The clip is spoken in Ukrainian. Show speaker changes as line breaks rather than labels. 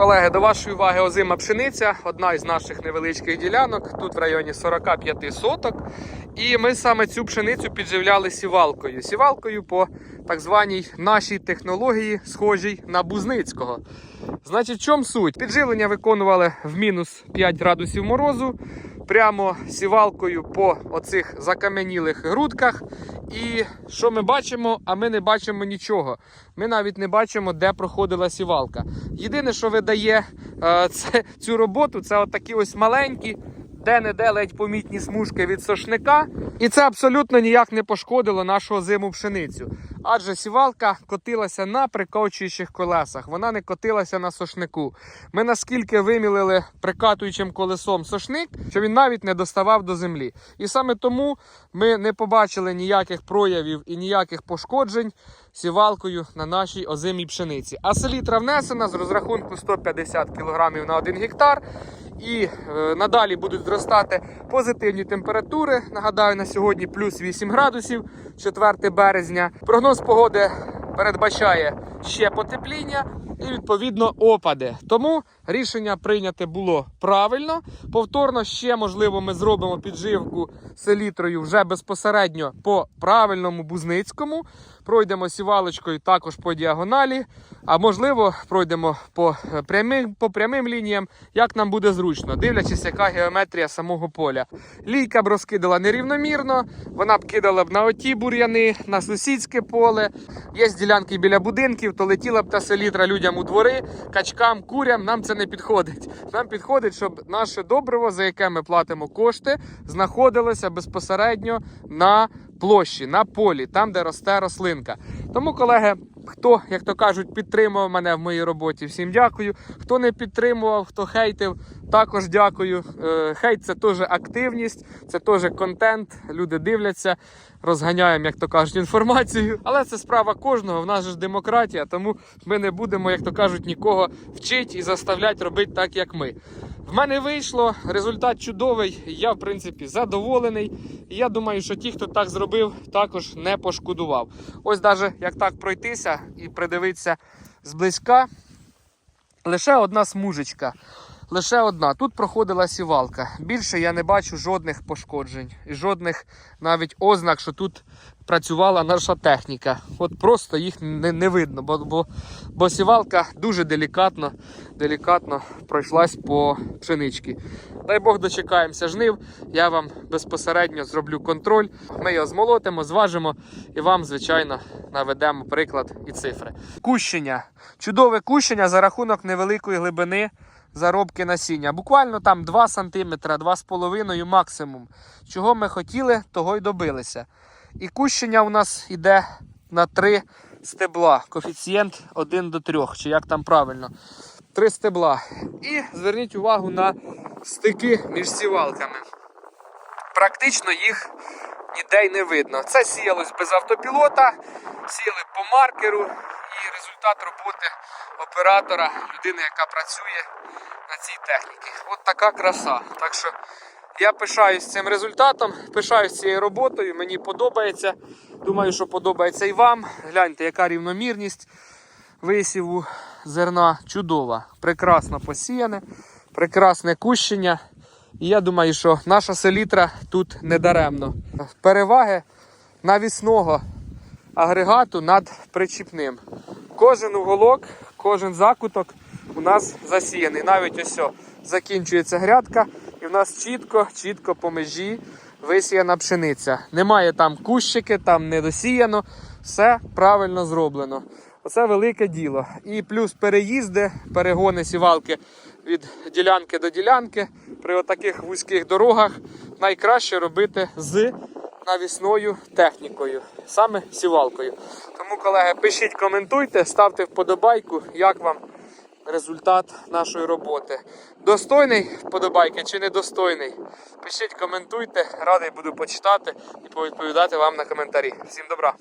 Колеги, до вашої уваги озима пшениця, одна із наших невеличких ділянок, тут в районі 45 соток. І ми саме цю пшеницю підживляли сівалкою. Сівалкою по так званій нашій технології, схожій на Бузницького. Значить, в чому суть? Підживлення виконували в мінус 5 градусів морозу, прямо сівалкою по оцих закам'янілих грудках. І що ми бачимо? А ми не бачимо нічого. Ми навіть не бачимо, де проходила сівалка. Єдине, що видає е, це, цю роботу, це отакі ось маленькі, де-не-де ледь помітні смужки від сошника. І це абсолютно ніяк не пошкодило нашу озиму пшеницю. Адже сівалка котилася на прикочуючих колесах, вона не котилася на сошнику. Ми наскільки вимілили прикатуючим колесом сошник, що він навіть не доставав до землі. І саме тому ми не побачили ніяких проявів і ніяких пошкоджень сівалкою на нашій озимій пшениці. А селітра внесена з розрахунку 150 кг на 1 гектар. І е, надалі будуть зростати позитивні температури. Нагадаю, на сьогодні плюс 8 градусів, 4 березня. Прогноз погоди передбачає ще потепління і відповідно опади. Тому рішення прийняте було правильно. Повторно ще можливо ми зробимо підживку селітрою вже безпосередньо по правильному бузницькому. Пройдемо сівалочкою також по діагоналі. А можливо, пройдемо по е, прямим, по прямим лініям, як нам буде зручно, дивлячись, яка геометрія самого поля. Лійка б розкидала нерівномірно, вона б кидала б на оті бур'яни, на сусідське поле. Є ділянки біля будинків, то летіла б та селітра людям у двори, качкам, курям. Нам це не підходить. Нам підходить, щоб наше добриво, за яке ми платимо кошти, знаходилося безпосередньо на площі, на полі, там, де росте рослинка. Тому, колеги, хто, як то кажуть, підтримував мене в моїй роботі, всім дякую. Хто не підтримував, хто хейтив, також дякую. Е, Хейт це теж активність, це теж контент. Люди дивляться, розганяємо, як то кажуть, інформацію. Але це справа кожного. В нас же ж демократія, тому ми не будемо, як то кажуть, нікого вчити і заставляти робити так, як ми. В мене вийшло, результат чудовий. Я, в принципі, задоволений. Я думаю, що ті, хто так зробив, також не пошкодував. Ось навіть як так пройтися і придивитися зблизька, лише одна смужечка. Лише одна. Тут проходила сівалка. Більше я не бачу жодних пошкоджень і жодних навіть ознак, що тут працювала наша техніка. От просто їх не, не видно, бо, бо, бо сівалка дуже делікатно, делікатно пройшлась по пшеничці. Дай Бог дочекаємося жнив. Я вам безпосередньо зроблю контроль. Ми його змолотимо, зважимо і вам, звичайно, наведемо приклад і цифри. Кущення. Чудове кущення за рахунок невеликої глибини заробки насіння. Буквально там 2 см, 2,5 максимум. Чого ми хотіли, того й добилися. І кущення у нас йде на 3 стебла. Коефіцієнт 1 до 3, чи як там правильно. 3 стебла. І зверніть увагу на стики між сівалками. Практично їх ніде й не видно. Це сіялось без автопілота, сіяли по маркеру і результат роботи оператора, людини, яка працює на цій техніці. От така краса. Так що я пишаюсь цим результатом, пишаюсь цією роботою, мені подобається. Думаю, що подобається і вам. Гляньте, яка рівномірність висіву зерна чудова. Прекрасно посіяне, прекрасне кущення. І я думаю, що наша селітра тут не даремно. Переваги навісного агрегату над причіпним. Кожен уголок, кожен закуток у нас засіяний. Навіть ось о, закінчується грядка, і в нас чітко, чітко по межі висіяна пшениця. Немає там кущики, там не досіяно, все правильно зроблено. Оце велике діло. І плюс переїзди, перегони сівалки від ділянки до ділянки при отаких вузьких дорогах найкраще робити з навісною технікою, саме сівалкою. Тому, колеги, пишіть, коментуйте, ставте вподобайку, як вам результат нашої роботи. Достойний вподобайки чи недостойний? Пишіть, коментуйте, радий буду почитати і повідповідати вам на коментарі. Всім добра!